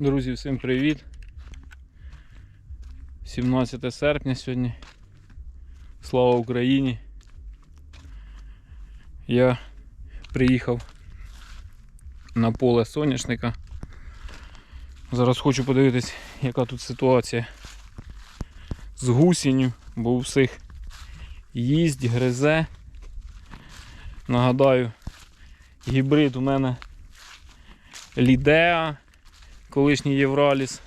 Друзі, всім привіт. 17 серпня сьогодні. Слава Україні. Я приїхав на поле соняшника. Зараз хочу подивитись, яка тут ситуація з гусінню, бо у всіх їсть, гризе. Нагадаю, гібрид у мене Лідеа, колишній Євраліс.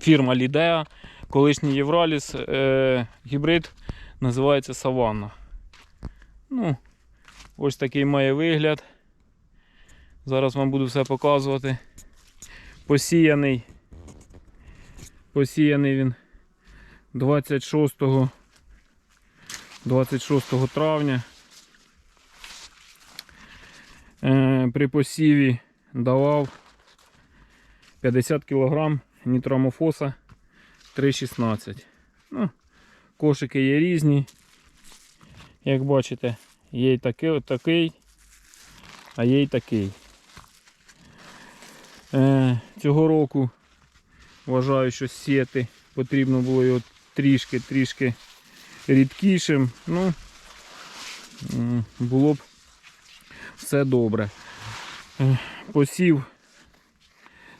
Фірма Лідеа, колишній Євраліс, е, гібрид називається Саванна. Ну, ось такий має вигляд. Зараз вам буду все показувати. Посіяний. Посіяний він 26 26 травня. Е, При посіві давав 50 кг нітромофоса 3,16. Ну, кошики є різні. Як бачите, є й такий, такий, а є й такий. Е, Цього року вважаю, що сіяти потрібно було його трішки-трішки рідкішим. Ну, було б все добре. Е, Посів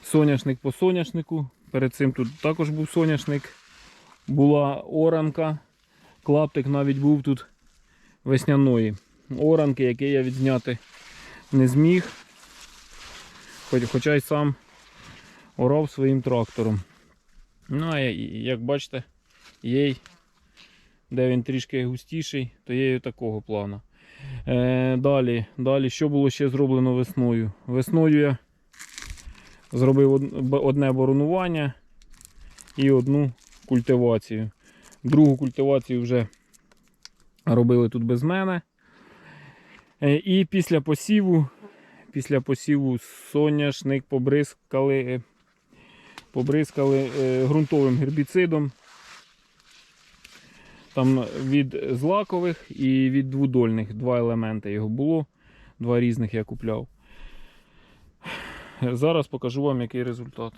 соняшник по соняшнику. Перед цим тут також був соняшник. Була оранка. Клаптик навіть був тут весняної. Оранки, який я відзняти не зміг. Хоча й сам орав своїм трактором. Ну, а як бачите, є й де він трішки густіший, то є такого плану. Е, далі, далі, що було ще зроблено весною? Весною я зробив одне боронування і одну культивацію. Другу культивацію вже робили тут без мене. Е, і після посіву, після посіву соняшник побризкали, побризкали е, ґрунтовим гербіцидом. Там від злакових і від двудольних два елементи його було. Два різних я купляв. Зараз покажу вам, який результат.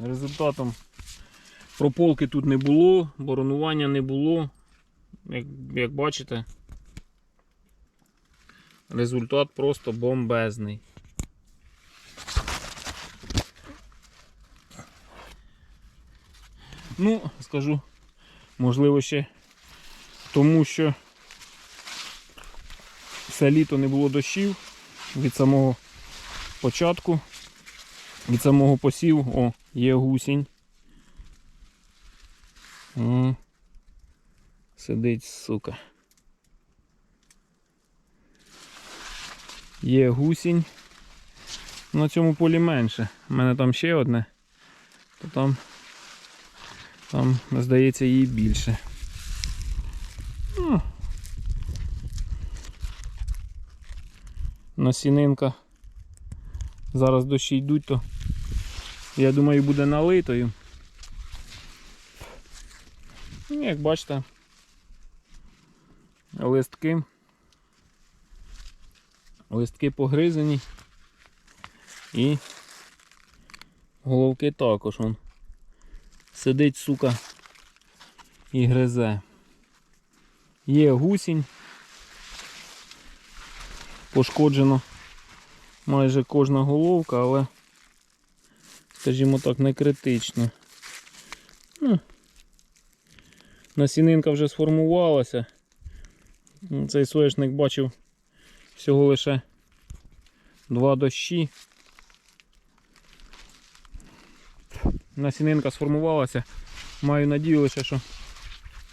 Результатом прополки тут не було, боронування не було. Як, як бачите, результат просто бомбезний. Ну, скажу, можливо, ще тому що все літо не було дощів від самого початку, від самого посіву. О, є гусінь. О, сидить, сука. Є гусінь. На цьому полі менше. У мене там ще одне, то там, там здається, її більше. Ну, Насінинка. Зараз дощі йдуть, то я думаю буде налитою. Ну, як бачите, листки. Листки погризані і головки також он. Сидить, сука, і гризе. Є гусінь. Пошкоджено майже кожна головка, але, скажімо так, не критично. Ну, насінинка вже сформувалася. Цей соняшник бачив всього лише два дощі. Насінинка сформувалася. Маю надію лише, що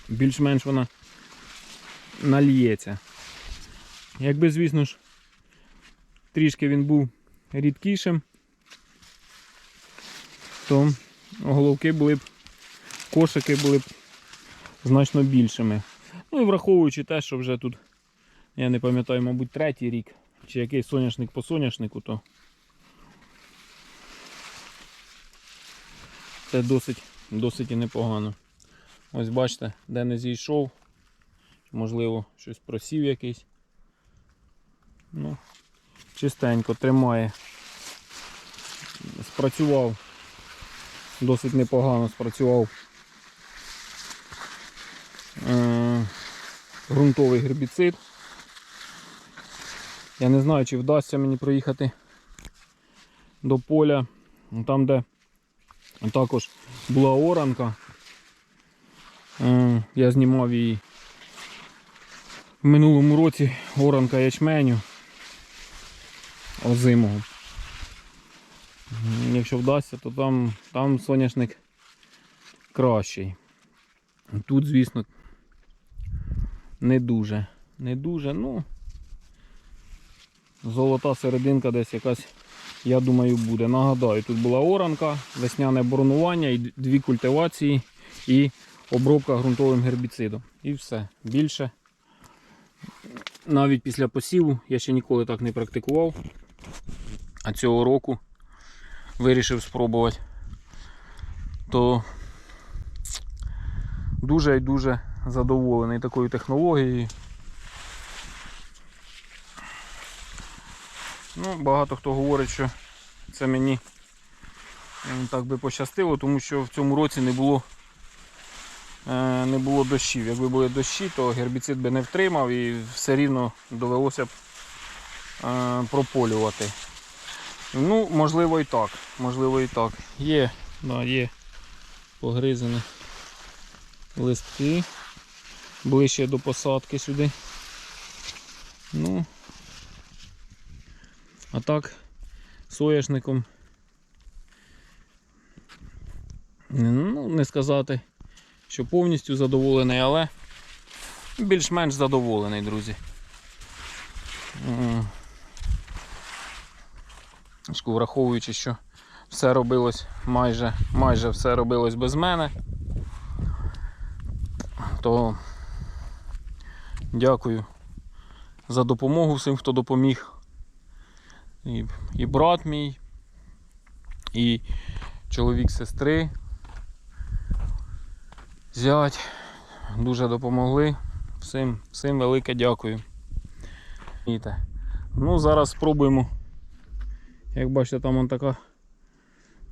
більш-менш вона нальється. Якби, звісно ж, трішки він був рідкішим, то головки були б, кошики були б значно більшими. Ну і враховуючи те, що вже тут, я не пам'ятаю, мабуть, третій рік, чи який соняшник по соняшнику, то це досить, досить і непогано. Ось бачите, де не зійшов, можливо, щось просів якийсь. Ну, чистенько тримає спрацював. Досить непогано спрацював е, ґрунтовий гербіцид. Я не знаю, чи вдасться мені проїхати до поля, там, де також була оранка. Е, Я знімав її в минулому році оранка ячменю озимого. Якщо вдасться, то там, там соняшник кращий. Тут, звісно, не дуже. Не дуже, ну золота серединка десь якась, я думаю, буде. Нагадаю, тут була оранка, весняне боронування, і дві культивації і обробка ґрунтовим гербіцидом. І все. Більше. Навіть після посіву я ще ніколи так не практикував. А цього року вирішив спробувати. То дуже і дуже задоволений такою технологією. Ну, багато хто говорить, що це мені так би пощастило, тому що в цьому році не було, е, не було дощів. Якби були дощі, то гербіцид би не втримав і все рівно довелося б е, прополювати. Ну, можливо і так. Можливо і так. Є, да, є погризані листки ближче до посадки сюди. Ну, а так, соняшником, ну, не сказати, що повністю задоволений, але більш-менш задоволений, друзі. Враховуючи, що все робилось майже, майже все робилось без мене, то дякую за допомогу всім, хто допоміг. І, і брат мій, і чоловік сестри, зять. Дуже допомогли. Всім, всім велике дякую. Ну, зараз спробуємо. Як бачите, там вон така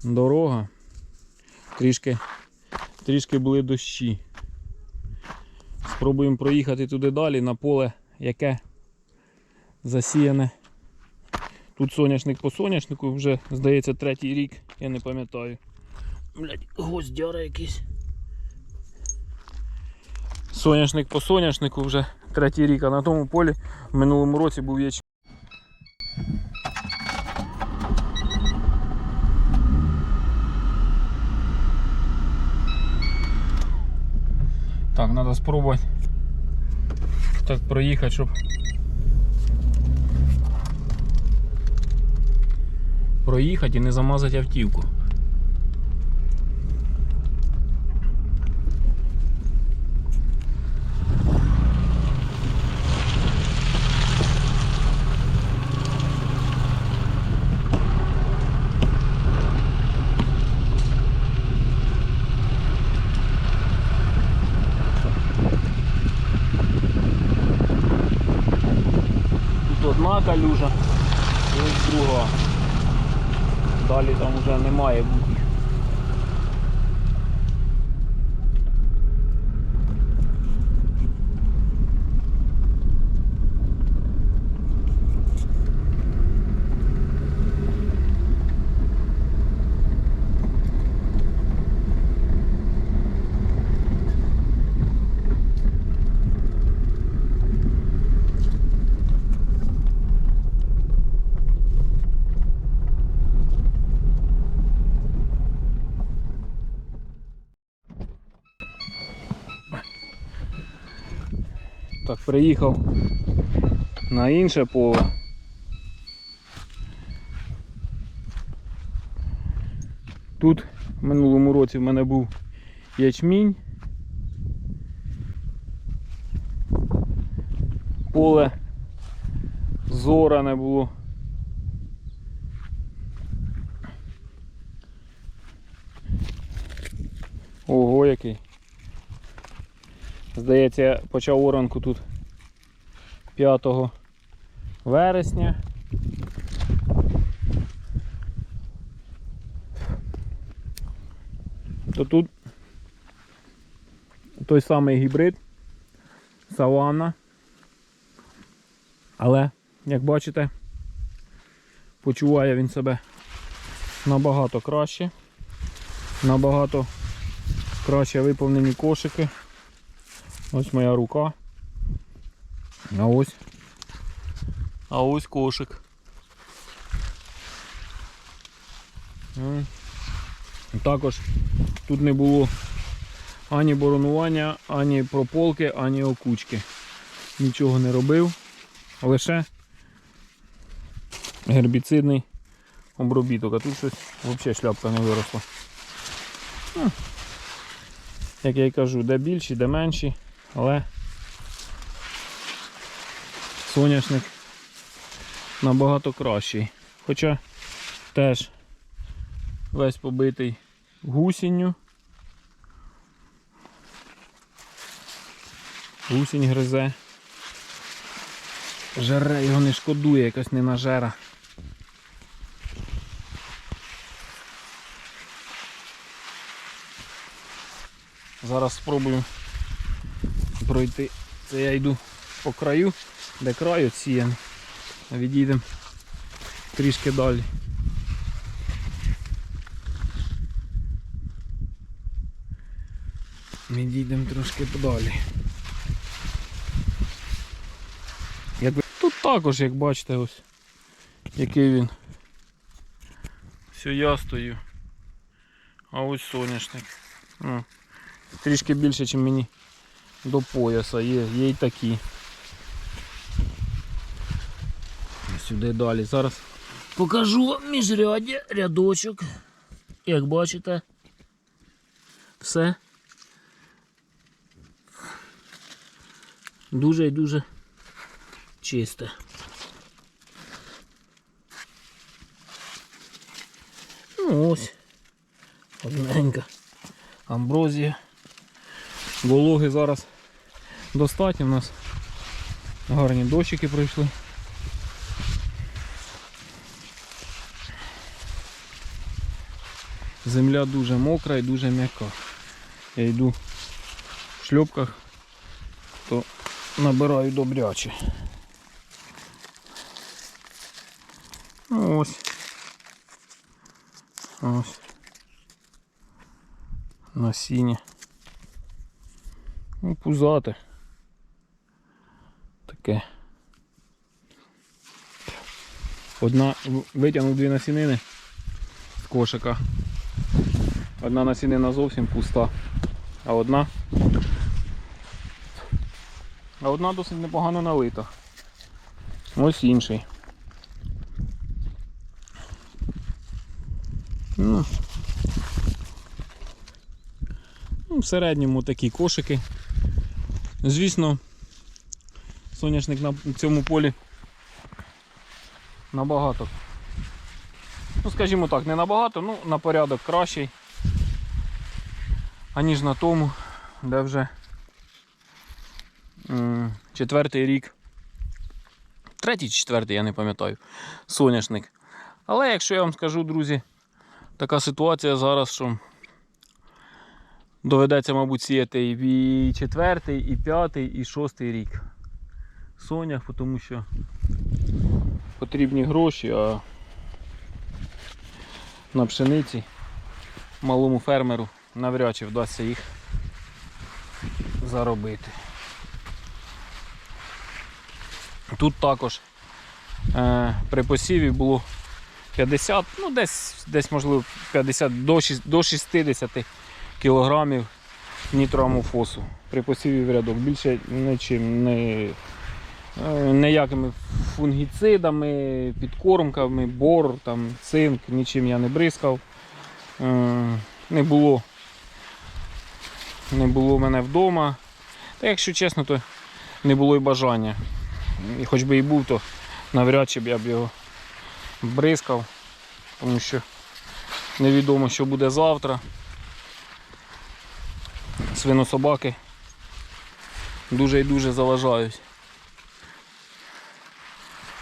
дорога. Трішки, трішки були дощі. Спробуємо проїхати туди далі на поле, яке засіяне. Тут соняшник по соняшнику вже, здається, третій рік, я не пам'ятаю. Блять, гвоздяра якийсь. Соняшник по соняшнику вже третій рік, а на тому полі в минулому році був ячмінь. Так, треба спробувати так проїхати, щоб проїхати і не замазати автівку. Тут одна калюжа і ось друга. Далі там вже немає Так, приїхав на інше поле. Тут в минулому році в мене був ячмінь. Поле зоране було. Ого, який. Здається, я почав оранку тут 5 вересня. то тут той самий гібрид Саванна. Але, як бачите, почуває він себе набагато краще. Набагато краще виповнені кошики. Ось моя рука. А ось. А ось кошик. Також тут не було ані боронування, ані прополки, ані окучки. Нічого не робив. Лише гербіцидний обробіток. А тут щось взагалі шляпка не виросла. Як я й кажу, де більші, де менші, але соняшник набагато кращий. Хоча теж весь побитий гусінню. Гусінь гризе. Жере його не шкодує, якась ненажера. Зараз спробую пройти. Це я йду по краю, де край оціяний. А відійдемо трішки далі. Відійдемо трошки подалі. Тут також, як бачите, ось який він. Все я стою. А ось соняшник. Ну, трішки більше, ніж мені до пояса. Є, є й такі. Сюди далі. Зараз покажу вам міжряддя, рядочок. Як бачите, все. Дуже і дуже чисте. Ну ось. Одненька. Амброзія. Вологи зараз достатньо. У нас гарні дощики пройшли. Земля дуже мокра і дуже м'яка. Я йду в шльопках, то набираю добряче. Ну, Ось. Ось. Насіння. Ну, пузате. Таке. Одна витягнув дві насінини з кошика. Одна насінина зовсім пуста, а одна. А одна досить непогано налита. Ось інший. Ну, ну, в середньому такі кошики. Звісно, соняшник на цьому полі набагато. Ну, скажімо так, не набагато, ну на порядок кращий, аніж на тому, де вже четвертий рік. Третій чи четвертий, я не пам'ятаю, соняшник. Але якщо я вам скажу, друзі, така ситуація зараз, що доведеться, мабуть, сіяти і четвертий, і п'ятий, і шостий рік. Сонях, тому що потрібні гроші, а на пшениці малому фермеру навряд чи вдасться їх заробити. Тут також е, при посіві було 50, ну десь, десь можливо 50 до, шість- до 60 кілограмів нітроамофосу при посіві в рядок. Більше нічим не, ніякими фунгіцидами, підкормками, бор, там, цинк, нічим я не бризкав. Е, Не було, не було мене вдома. Та якщо чесно, то не було й бажання. І хоч би і був, то навряд чи б я б його бризкав, тому що невідомо, що буде завтра. Свинособаки дуже і дуже заважають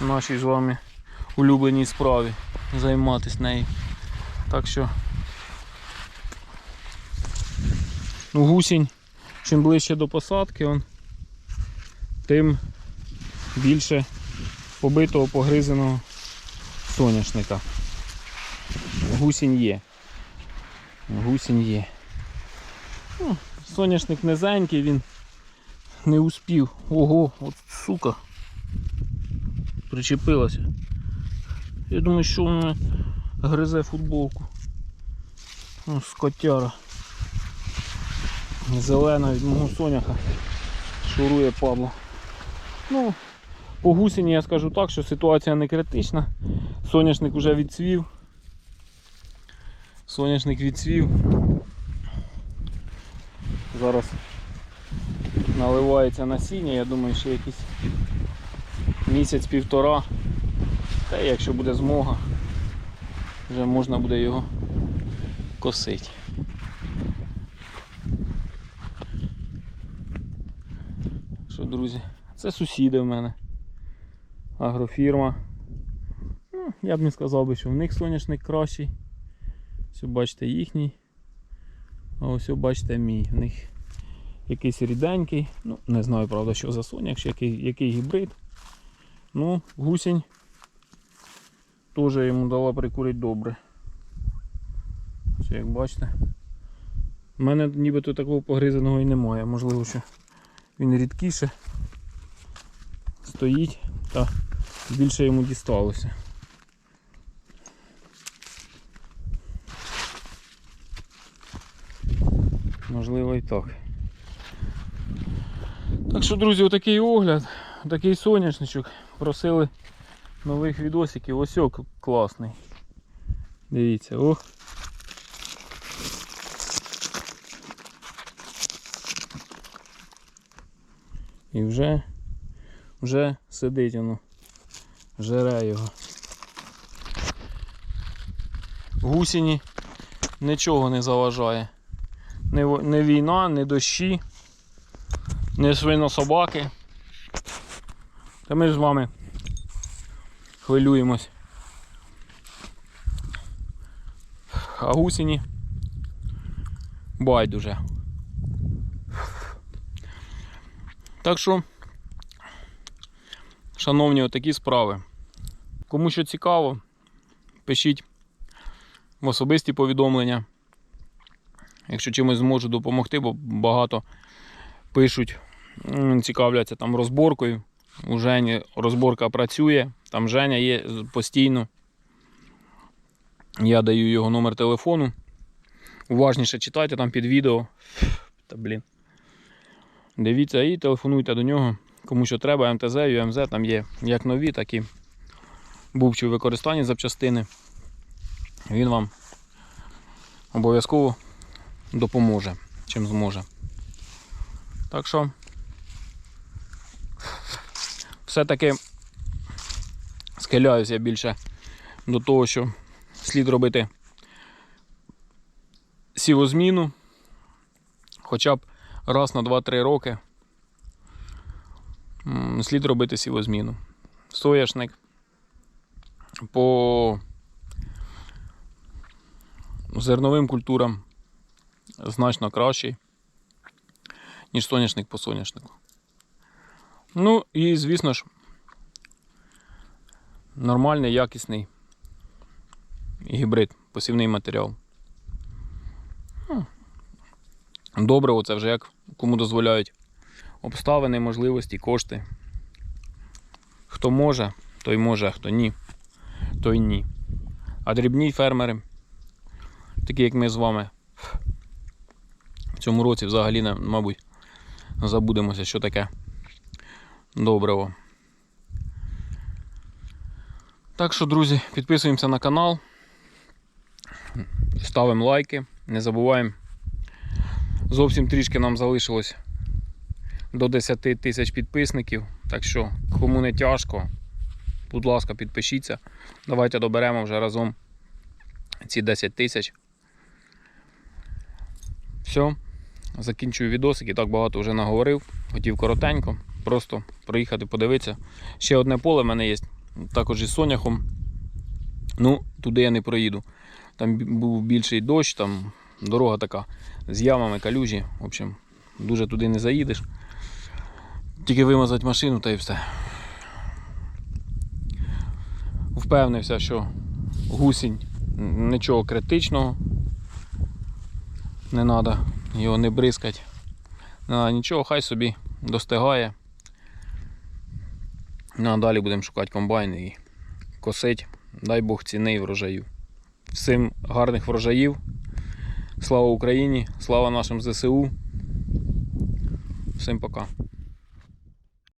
нашій з вами улюбленій справі займатися нею. Так що Ну, гусінь, чим ближче до посадки, он, тим більше побитого, погризеного соняшника. Гусінь є. Гусінь є. Ну, соняшник низенький, він не успів. Ого, от сука. Причепилася. Я думаю, що вона гризе футболку. Ну, скотяра. Зелена від мого соняха. Шурує падло. Ну, по гусіні я скажу так, що ситуація не критична. Соняшник вже відцвів. Соняшник відцвів. Зараз наливається насіння, я думаю, ще якийсь місяць-півтора. Та якщо буде змога, вже можна буде його косити. Що, друзі, це сусіди в мене. Агрофірма. Ну, я б не сказав би, що в них соняшник кращий. Все бачите їхній. А ось бачите мій. В них якийсь ріденький. Ну, не знаю, правда, що за соняк, який, який гібрид. Ну, гусінь теж йому дала прикурити добре. Все, як бачите. У мене нібито такого погризаного і немає. Можливо, що він рідкіше стоїть та більше йому дісталося. Можливо і так. Так що, друзі, отакий огляд, такий соняшничок. Просили нових відосиків. Ось о, класний. Дивіться, ох. І вже, вже сидить воно, жере його. Гусіні нічого не заважає. Не, війна, не дощі, не свинособаки. Та ми ж з вами хвилюємось. А гусіні байдуже. Так що, шановні, отакі справи. Кому що цікаво, пишіть в особисті повідомлення. Якщо чимось зможу допомогти, бо багато пишуть, цікавляться там розборкою. У Жені розборка працює, там Женя є постійно. Я даю його номер телефону. Уважніше читайте там під відео. Та блін. Дивіться і телефонуйте до нього. Кому що треба, МТЗ, ЮМЗ, там є як нові, так і бувчі у використанні запчастини. Він вам обов'язково допоможе, чим зможе. Так що все-таки схиляюся більше до того, що слід робити сівозміну хоча б раз на 2-3 роки слід робити сівозміну. Сояшник по зерновим культурам значно кращий, ніж соняшник по соняшнику. Ну і, звісно ж, нормальний, якісний гібрид, посівний матеріал. Ну, Добре, оце вже як кому дозволяють обставини, можливості, кошти. Хто може, той може, а хто ні, той ні. А дрібні фермери, такі як ми з вами, в цьому році взагалі, мабуть, забудемося, що таке добриво. Так що, друзі, підписуємося на канал, ставимо лайки, не забуваємо. Зовсім трішки нам залишилось до 10 тисяч підписників. Так що, кому не тяжко, будь ласка, підпишіться. Давайте доберемо вже разом ці 10 тисяч. Все, закінчую відосик і так багато вже наговорив. Хотів коротенько, просто проїхати, подивитися. Ще одне поле в мене є, також із соняхом. Ну, туди я не проїду. Там був більший дощ, там дорога така з ямами, калюжі. В общем, дуже туди не заїдеш. Тільки вимазати машину та і все. Впевнився, що гусінь нічого критичного. Не треба його не бризкати. Не надо нічого, хай собі достигає. Ну, а далі будемо шукати комбайн і косить. Дай Бог ціни і врожаю. Всім гарних врожаїв. Слава Україні! Слава нашим ЗСУ. Всім пока.